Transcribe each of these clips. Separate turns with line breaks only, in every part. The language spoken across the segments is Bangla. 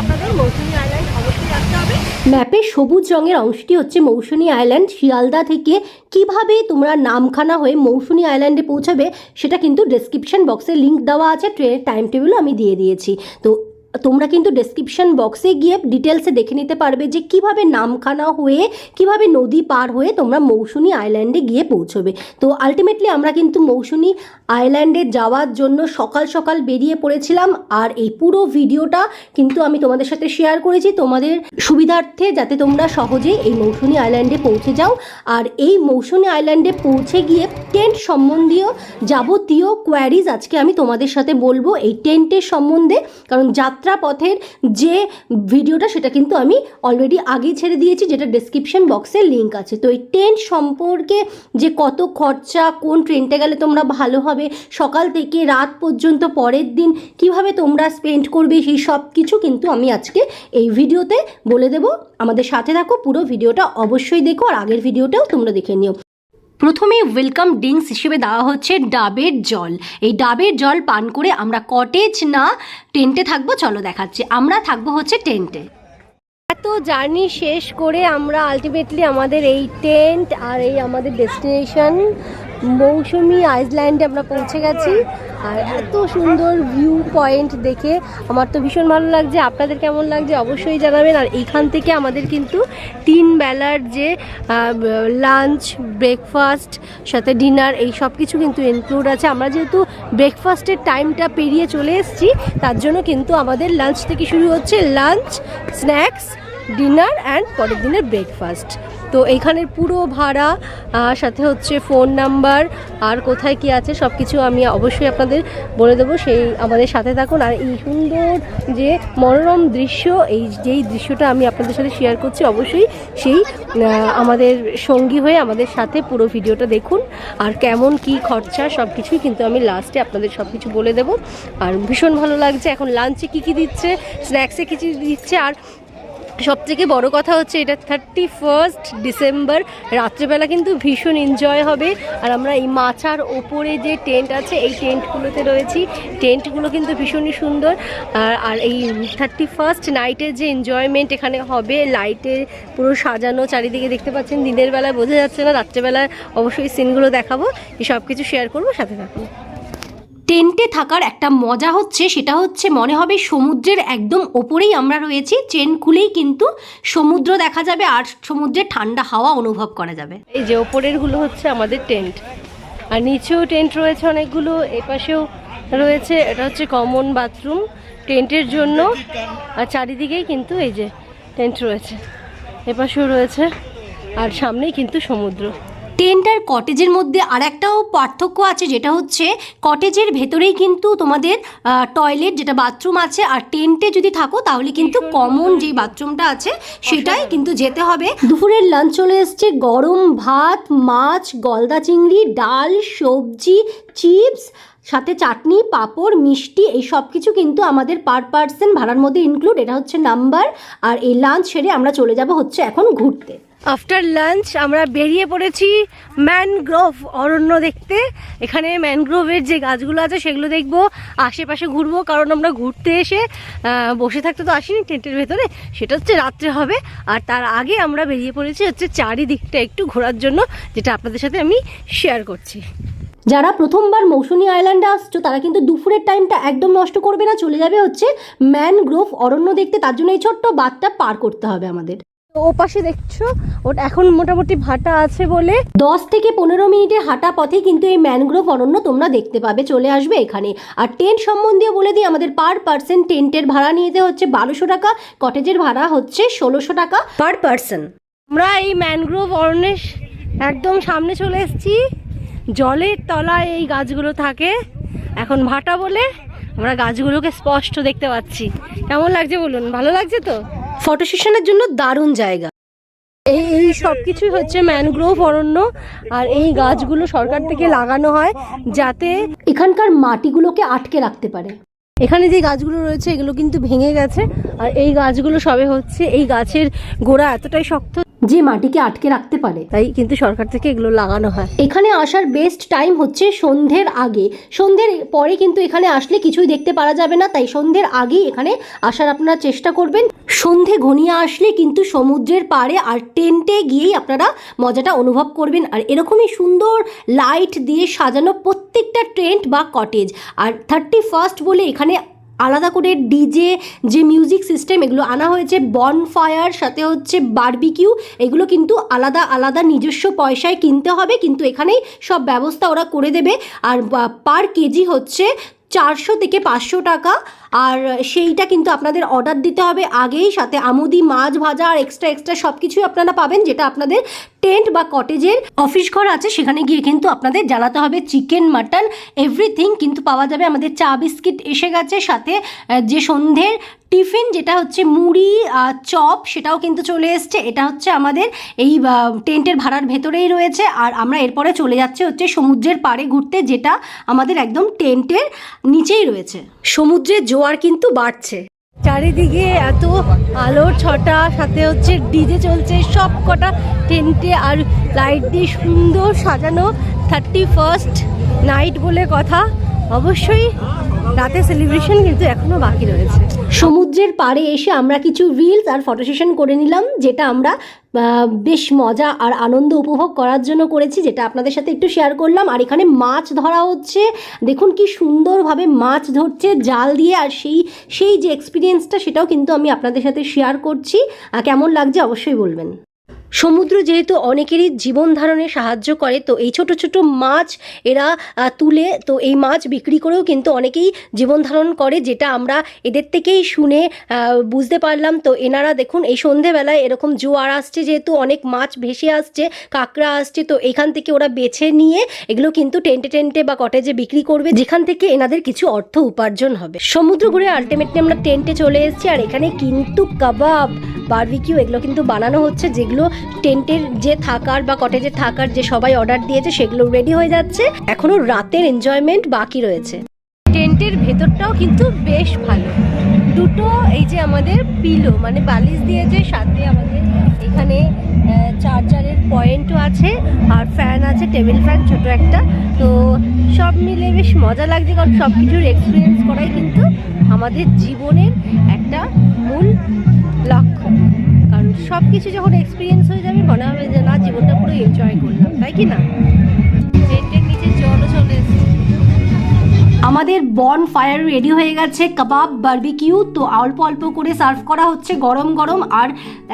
আপনাদের মৌসুমি আইল্যান্ড হবে।
ম্যাপের সবুজ রঙের অংশটি হচ্ছে মৌসুমী আইল্যান্ড। শিয়ালদা থেকে কীভাবে তোমরা নামখানা হয়ে মৌসুমী আইল্যান্ডে পৌঁছাবে, সেটা কিন্তু ডেসক্রিপশন বক্সে লিঙ্ক দেওয়া আছে। ট্রেনের টাইম টেবিলও আমি দিয়ে দিয়েছি। তো তোমরা কিন্তু ডেসক্রিপশন বক্সে গিয়ে ডিটেলসে দেখে নিতে পারবে যে কীভাবে নামখানা হয়ে, কীভাবে নদী পার হয়ে তোমরা মৌসুমী আইল্যান্ডে গিয়ে পৌঁছবে। তো আলটিমেটলি আমরা কিন্তু মৌসুমী আইল্যান্ডে যাওয়ার জন্য সকাল সকাল বেরিয়ে পড়েছিলাম আর এই পুরো ভিডিওটা কিন্তু আমি তোমাদের সাথে শেয়ার করেছি তোমাদের সুবিধার্থে যাতে তোমরা সহজেই এই মৌসুমী আইল্যান্ডে পৌঁছে যাও। আর এই মৌসুমী আইল্যান্ডে পৌঁছে গিয়ে টেন্ট সম্বন্ধীয় যাবতীয় কোয়ারিজ আজকে আমি তোমাদের সাথে বলব। এই টেন্টের সম্বন্ধে, কারণ যাত্রা পথের যে ভিডিওটা, সেটা কিন্তু আমি অলরেডি আগেই ছেড়ে দিয়েছি, যেটা ডেসক্রিপশন বক্সে লিঙ্ক আছে। তো এই টেন্ট সম্পর্কে যে কত খরচা, কোন ট্রেনটা গেলে তোমরা ভালো হবে, সকাল থেকে রাত পর্যন্ত, পরের দিন কীভাবে তোমরা স্পেন্ড করবে, সেই সব কিছু কিন্তু আমি আজকে এই ভিডিওতে বলে দেব। আমাদের সাথে থাকো, পুরো ভিডিওটা অবশ্যই দেখো, আর আগের ভিডিওটাও তোমরা দেখে নিও। প্রথমে ওয়েলকাম ড্রিঙ্কস হিসেবে দেওয়া হচ্ছে ডাবের জল। এই ডাবের জল পান করে আমরা কটেজ না টেন্টে থাকব, চলো দেখাচ্ছি। আমরা থাকব হচ্ছে টেন্টে
এত জার্নি শেষ করে আমরা আলটিমেটলি আমাদের এই টেন্ট আর এই আমাদের ডেস্টিনেশন মৌসুমি আইসল্যান্ডে আমরা পৌঁছে গেছি। আর এত সুন্দর ভিউ পয়েন্ট দেখে আমার তো ভীষণ ভালো লাগছে। আপনাদের কেমন লাগছে অবশ্যই জানাবেন। আর এখান থেকে আমাদের কিন্তু তিন বেলার যে লাঞ্চ ব্রেকফাস্ট সাথে ডিনার এই সব কিছু কিন্তু ইনক্লুড আছে। আমরা যেহেতু ব্রেকফাস্টের টাইমটা পেরিয়ে চলে এসেছি, তার জন্য কিন্তু আমাদের লাঞ্চ থেকে শুরু হচ্ছে। লাঞ্চ স্ন্যাক্স ডিনার অ্যান্ড পরের দিনের ব্রেকফাস্ট তো এইখানের পুরো ভাড়া সাথে হচ্ছে ফোন নাম্বার আর কোথায় কি আছে সব কিছু আমি অবশ্যই আপনাদের বলে দেবো। সেই আমাদের সাথে থাকুন। আর এই সুন্দর যে মনোরম দৃশ্য, এই যেই দৃশ্যটা আমি আপনাদের সাথে শেয়ার করছি, অবশ্যই সেই আমাদের সঙ্গী হয়ে আমাদের সাথে পুরো ভিডিওটা দেখুন। আর কেমন, কি খরচা সব কিছুই কিন্তু আমি লাস্টে আপনাদের সব কিছু বলে দেবো। আর ভীষণ ভালো লাগছে। এখন লাঞ্চে কী কী দিচ্ছে? স্ন্যাক্সে কী কী দিচ্ছে? আর সব থেকে বড় কথা হচ্ছে এটা থার্টি ফার্স্ট ডিসেম্বর রাত্রেবেলা কিন্তু ভীষণ এনজয় হবে। আর আমরা এই মাচার ওপরে যে টেন্ট আছে, এই টেন্টগুলোতে রয়েছি। টেন্টগুলো কিন্তু ভীষণই সুন্দর। আর আর এই থার্টি ফার্স্ট নাইটের যে এনজয়মেন্ট এখানে হবে লাইটে পুরো সাজানো, চারিদিকে দেখতে পাচ্ছেন, দিনের বেলায় বোঝা যাচ্ছে না, রাত্রেবেলায় অবশ্যই সিনগুলো দেখাবো। এই সব কিছু শেয়ার করব, সাথে থাকুন।
টেন্টে থাকার একটা মজা হচ্ছে, সেটা হচ্ছে মনে হবে সমুদ্রের একদম ওপরেই আমরা রয়েছি, চেন খুলেই কিন্তু সমুদ্র দেখা যাবে আর সমুদ্রের ঠান্ডা হাওয়া অনুভব করা যাবে।
এই যে ওপরেরগুলো হচ্ছে আমাদের টেন্ট, আর নিচেও টেন্ট রয়েছে অনেকগুলো, এপাশেও রয়েছে, এটা হচ্ছে কমন বাথরুম টেন্টের জন্য, আর চারিদিকেই কিন্তু এই যে টেন্ট রয়েছে, এপাশেও রয়েছে, আর সামনেই কিন্তু সমুদ্র।
টেন্ট আর কটেজের মধ্যে আর একটাও পার্থক্য আছে যেটা হচ্ছে কটেজের ভেতরেই কিন্তু তোমাদের টয়লেট যেটা বাথরুম আছে আর টেন্টে যদি থাকো তাহলে কিন্তু কমন যে বাথরুমটা আছে সেটাই কিন্তু যেতে হবে। দুপুরের লাঞ্চ চলে এসছে গরম ভাত মাছ গলদা চিংড়ি ডাল সবজি চিপস সাথে চাটনি পাঁপড় মিষ্টি এই সব কিছু কিন্তু আমাদের পার পার্সন ভাড়ার মধ্যে ইনক্লুড এটা হচ্ছে নাম্বার আর এই লাঞ্চ সেরে আমরা চলে যাব হচ্ছে এখন ঘুরতে।
আফটার লাঞ্চ আমরা বেরিয়ে পড়েছি ম্যানগ্রোভ অরণ্য দেখতে। এখানে ম্যানগ্রোভের যে গাছগুলো আছে, সেগুলো দেখব। আশেপাশে ঘুরবো, কারণ আমরা ঘুরতে এসে বসে থাকতে তো আসিনি টেন্টের ভেতরে। সেটা হচ্ছে রাত্রে হবে। আর তার আগে আমরা বেরিয়ে পড়েছি হচ্ছে চারিদিকটা একটু ঘোরার জন্য, যেটা আপনাদের সাথে আমি শেয়ার করছি।
যারা প্রথমবার মৌসুমী আইল্যান্ডে আসছো, তারা কিন্তু দুপুরের টাইমটা একদম নষ্ট করবে না। চলে যাবে হচ্ছে ম্যানগ্রোভ অরণ্য দেখতে। তার জন্য এই ছোট্ট বাদটা পার করতে হবে আমাদের।
ও পাশে দেখছ ওটা এখন মোটামুটি ভাটা আছে বলে।
দশ থেকে পনেরো মিনিটের হাঁটা পথে কিন্তু এই ম্যানগ্রোভ অরণ্য তোমরা দেখতে পাবে চলে আসবে এখানে। আর টেন্ট সম্বন্ধীয় বলে দিই আমাদের পার পার্সন টেন্টের ভাড়া নিতে হচ্ছে বারোশো টাকা কটেজের ভাড়া হচ্ছে ষোলোশো টাকা। Per person.
আমরা এই ম্যানগ্রোভ অরণ্যের একদম সামনে চলে এসেছি। জলের তলায় এই গাছগুলো থাকে। এখন ভাটা বলে আমরা গাছগুলোকে স্পষ্ট দেখতে পাচ্ছি। কেমন লাগছে বলুন? ভালো লাগছে তো?
ফটো সেশনের জন্য দারুণ জায়গা।
এই এই সব কিছুই হচ্ছে ম্যানগ্রোভ অরণ্য আর এই গাছগুলো সরকার থেকে লাগানো হয় যাতে
এখানকার মাটিগুলোকে আটকে রাখতে পারে।
এখানে যে গাছগুলো রয়েছে এগুলো কিন্তু ভেঙে গেছে আর এই গাছগুলো সবে হচ্ছে এই গাছের গোড়া এতটাই শক্ত
যে মাটিকে আটকে রাখতে পারে।
তাই কিন্তু সরকার থেকে এগুলো লাগানো হয়।
এখানে আসার বেস্ট টাইম হচ্ছে সন্ধ্যের আগে। সন্ধ্যের পরে কিন্তু এখানে আসলে কিছুই দেখতে পারা যাবে না তাই সন্ধ্যের আগেই এখানে আসার আপনারা চেষ্টা করবেন। সন্ধে ঘনিয়ে আসলে কিন্তু সমুদ্রের পাড়ে আর টেন্টে গিয়েই আপনারা মজাটা অনুভব করবেন। আর এরকমই সুন্দর লাইট দিয়ে সাজানো প্রত্যেকটা টেন্ট বা কটেজ আর থার্টি ফার্স্ট বলে এখানে আলাদা করে ডিজে যে মিউজিক সিস্টেম এগুলো আনা হয়েছে বন ফায়ার সাথে হচ্ছে বারবিকিউ এগুলো কিন্তু আলাদা আলাদা নিজস্ব পয়সায় কিনতে হবে, কিন্তু এখানেই সব ব্যবস্থা ওরা করে দেবে। আর পার কেজি হচ্ছে চারশো থেকে পাঁচশো টাকা। আর সেইটা কিন্তু আপনাদের অর্ডার দিতে হবে আগেই, সাথে আমুদি, মাছ ভাজা আর এক্সট্রা এক্সট্রা সব কিছুই আপনারা পাবেন, যেটা আপনাদের টেন্ট বা কটেজের অফিস ঘর আছে, সেখানে গিয়ে কিন্তু আপনাদের জানাতে হবে চিকেন মাটন এভরিথিং কিন্তু পাওয়া যাবে। আমাদের চা বিস্কিট এসে গেছে, সাথে যে সন্ধ্যের টিফিন, যেটা হচ্ছে মুড়ি চপ, সেটাও কিন্তু চলে এসছে। এটা হচ্ছে আমাদের এই টেন্টের ভাড়ার ভেতরেই রয়েছে। আর আমরা এরপরে চলে যাচ্ছে হচ্ছে সমুদ্রের পাড়ে ঘুরতে, যেটা আমাদের একদম টেন্টের নিচেই রয়েছে। সমুদ্রের জোয়ার কিন্তু বাড়ছে।
চারিদিকে এত আলোর ছটা, সাথে হচ্ছে ডিজে চলছে সব কটা টেন্টে আর লাইট দিয়ে সুন্দর সাজানো থার্টি ফার্স্ট নাইট বলে কথা। অবশ্যই রাতে সেলিব্রেশন কিন্তু এখনও বাকি রয়েছে।
সমুদ্রের পাড়ে এসে আমরা কিছু রিলস আর ফটো সেশন করে নিলাম, যেটা আমরা বেশ মজা আর আনন্দ উপভোগ করার জন্য করেছি, যেটা আপনাদের সাথে একটু শেয়ার করলাম। আর এখানে মাছ ধরা হচ্ছে। দেখুন কি সুন্দরভাবে মাছ ধরছে, জাল দিয়ে, আর সেই সেই যে এক্সপিরিয়েন্সটা সেটাও কিন্তু আমি আপনাদের সাথে শেয়ার করছি। কেমন লাগছে অবশ্যই বলবেন। সমুদ্র যেহেতু অনেকেরই জীবন ধারণে সাহায্য করে, তো এই ছোট ছোট মাছ এরা তুলে, তো এই মাছ বিক্রি করেও কিন্তু অনেকেই জীবন ধারণ করে, যেটা আমরা এদের থেকেই শুনে বুঝতে পারলাম। তো এনারা দেখুন, এই সন্ধেবেলায় এরকম জোয়ার আসছে, যেহেতু অনেক মাছ ভেসে আসছে, কাঁকড়া আসছে, তো এখান থেকে ওরা বেছে নিয়ে এগুলো কিন্তু টেন্টে টেন্টে বা কটেজে বিক্রি করবে, যেখান থেকে এনাদের কিছু অর্থ উপার্জন হবে। সমুদ্র ঘুরে আলটিমেটলি আমরা টেন্টে চলে এসেছি, আর এখানে কিন্তু কাবাব বারবিকিউ এগুলো কিন্তু বানানো হচ্ছে, যেগুলো টেন্টের যে থাকার বা কটেজে থাকার যে সবাই অর্ডার দিয়েছে, সেগুলো রেডি হয়ে যাচ্ছে। এখনও রাতের এনজয়মেন্ট বাকি রয়েছে।
টেন্টের ভেতরটাও কিন্তু বেশ ভালো। দুটো এই যে আমাদের পিলো মানে বালিশ দিয়েছে সাথে আমাদের এখানে চার্জারের পয়েন্টও আছে, আর ফ্যান আছে টেবিল ফ্যান ছোট একটা। তো সব মিলে বেশ মজা লাগছে, কারণ সব কিছুর এক্সপিরিয়েন্স করাই কিন্তু আমাদের জীবনের একটা মূল লক্ষ্য। সব কিছু যখন এক্সপিরিয়েন্স হয়ে যাবে মনে হবে যে না জীবনটা পুরো এনজয় করলাম। তাই কি না? টেন্টের নিচে জলও চলে এসেছে।
আমাদের বন ফায়ার রেডি হয়ে গেছে কাবাব বারবিকিউ তো অল্প অল্প করে সার্ভ করা হচ্ছে গরম গরম। আর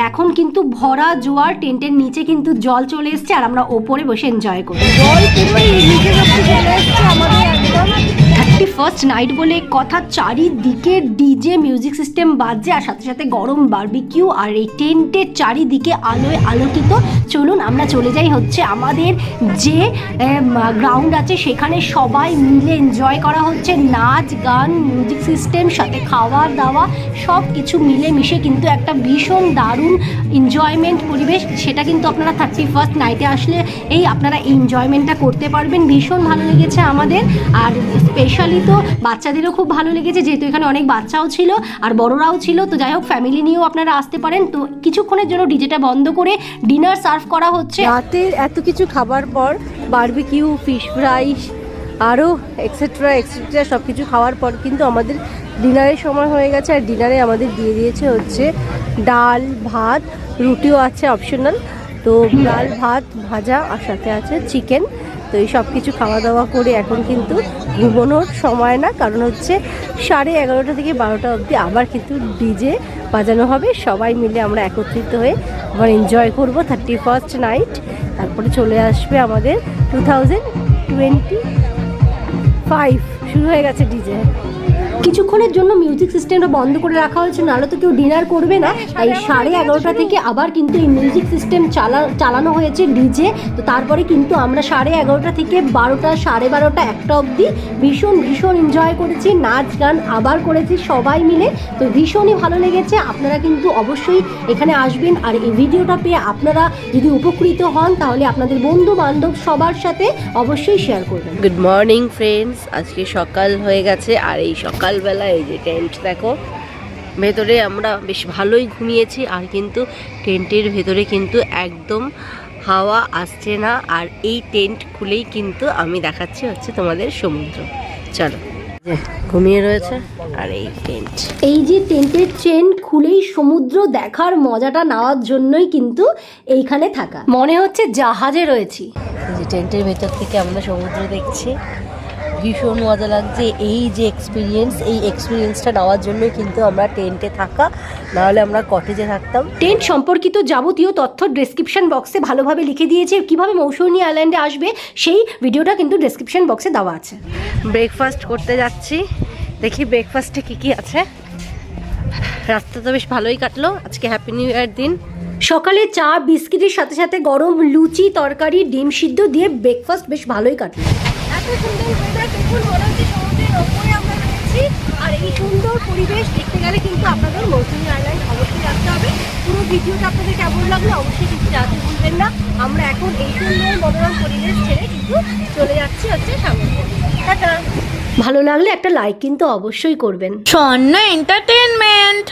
এখন কিন্তু ভরা জোয়ার টেন্টের নিচে কিন্তু জল চলে এসছে আর আমরা ওপরে বসে এনজয় করি
জল পুরো নিচে চলে এসছে আমাদের
ফার্স্ট নাইট বলে কথা চারিদিকে ডিজে মিউজিক সিস্টেম বাজছে আর সাথে সাথে গরম বারবিকিউ আর এই টেন্টের চারিদিকে আলোয় আলোকিত। চলুন, আমরা চলে যাই হচ্ছে আমাদের যে গ্রাউন্ড আছে, সেখানে সবাই মিলে এনজয় করা হচ্ছে নাচ, গান মিউজিক সিস্টেম সাথে খাওয়া দাওয়া সব কিছু মিলে মিশে কিন্তু একটা ভীষণ দারুণ এনজয়মেন্ট পরিবেশ। সেটা কিন্তু আপনারা থার্টি ফার্স্ট নাইটে আসলে এই আপনারা এনজয়মেন্টটা করতে পারবেন। ভীষণ ভালো লেগেছে আমাদের। আর স্পেশালি তো বাচ্চাদেরও খুব ভালো লেগেছে, যেহেতু এখানে অনেক বাচ্চাও ছিল আর বড়রাও ছিল। তো যাই হোক ফ্যামিলি নিয়েও আপনারা আসতে পারেন। তো কিছুক্ষণের জন্য ডিজেটা বন্ধ করে ডিনার সার্ভ করা হচ্ছে।
রাতের এত কিছু খাবার পর বারবিকিউ ফিশ ফ্রাই আরও এক্সেট্রা এক্সেট্রা সব কিছু খাওয়ার পর কিন্তু আমাদের ডিনারের সময় হয়ে গেছে। আর ডিনারে আমাদের দিয়ে দিয়েছে হচ্ছে ডাল, ভাত, রুটিও আছে অপশনাল তো ডাল, ভাত, ভাজা আর সাথে আছে চিকেন তো এই সব কিছু খাওয়া দাওয়া করে এখন কিন্তু ঘুমোনোর সময় না, কারণ হচ্ছে সাড়ে এগারোটা থেকে বারোটা অবধি আবার কিন্তু ডিজে বাজানো হবে। সবাই মিলে আমরা একত্রিত হয়ে আবার এনজয় করব থার্টি ফার্স্ট নাইট তারপরে চলে আসবে আমাদের টু থাউজেন্ড টোয়েন্টি ফাইভ শুরু হয়ে গেছে ডিজে
কিছুক্ষণের জন্য মিউজিক সিস্টেমটা বন্ধ করে রাখা হয়েছে, নাহলে তো কেউ ডিনার করবে না। তাই সাড়ে এগারোটা থেকে আবার কিন্তু এই মিউজিক সিস্টেম চালা, চালানো হয়েছে ডিজে তো তারপরে কিন্তু আমরা সাড়ে এগারোটা থেকে বারোটা, সাড়ে বারোটা একটা অবধি ভীষণ ভীষণ এনজয় করেছি, নাচ গান আবার করেছি সবাই মিলে। তো ভীষণই ভালো লেগেছে। আপনারা কিন্তু অবশ্যই এখানে আসবেন আর এই ভিডিওটা পেয়ে আপনারা যদি উপকৃত হন, তাহলে আপনাদের বন্ধু বান্ধব সবার সাথে অবশ্যই শেয়ার করবেন।
গুড মর্নিং ফ্রেন্ডস আজকে সকাল হয়ে গেছে, আর এই সকালবেলা এই যে টেন্ট দেখো। ভেতরে আমরা বেশ ভালোই ঘুমিয়েছি আর কিন্তু টেন্টের ভেতরে কিন্তু একদম হাওয়া আসছে না আর এই টেন্ট খুলেই কিন্তু আমি দেখাচ্ছি হচ্ছে তোমাদের সমুদ্র। চলো ঘুমিয়ে রয়েছে আর এই টেন্ট।
এই যে টেন্টের চেন খুলেই সমুদ্র দেখার মজাটা নেওয়ার জন্যই কিন্তু এইখানে থাকা। মনে হচ্ছে জাহাজে রয়েছি।
এই যে টেন্টের ভেতর থেকে আমরা সমুদ্র দেখছি। ভীষণ মজা লাগছে। এই যে এক্সপিরিয়েন্স এই এক্সপিরিয়েন্সটা নেওয়ার জন্যই কিন্তু আমরা টেন্টে থাকা নাহলে আমরা কটেজে থাকতাম।
টেন্ট সম্পর্কিত যাবতীয় তথ্য ডেসক্রিপশন বক্সে ভালোভাবে লিখে দিয়েছে। কীভাবে মৌসুমী আইল্যান্ডে আসবে সেই ভিডিওটা কিন্তু ডেসক্রিপশন বক্সে দেওয়া আছে।
ব্রেকফাস্ট করতে যাচ্ছি। দেখি ব্রেকফাস্টে কি কি আছে। রাস্তা তো বেশ ভালোই কাটলো। আজকে হ্যাপি নিউ ইয়ার দিন।
সকালে চা বিস্কিটের সাথে সাথে গরম লুচি তরকারি ডিম সিদ্ধ দিয়ে ব্রেকফাস্ট বেশ ভালোই কাটলো।
এত সুন্দর ওয়েদার দেখুন মনে হচ্ছে সমুদ্রের ওপরে আমরা রয়েছি। আর এই সুন্দর পরিবেশ দেখতে গেলে কিন্তু আপনাদের মৌসুমী আইল্যান্ড অবশ্যই আসতে হবে। পুরো ভিডিওটা আপনাদের কেমন লাগল অবশ্যই কিন্তু জানাতে ভুলবেন না। আমরা এখন এই সুন্দর মনোরম পরিবেশ ছেড়ে কিন্তু চলে যাচ্ছি হচ্ছে সামনে টাটা!
ভালো লাগলে একটা লাইক কিন্তু অবশ্যই করবেন।
স্বর্ণ এন্টারটেনমেন্ট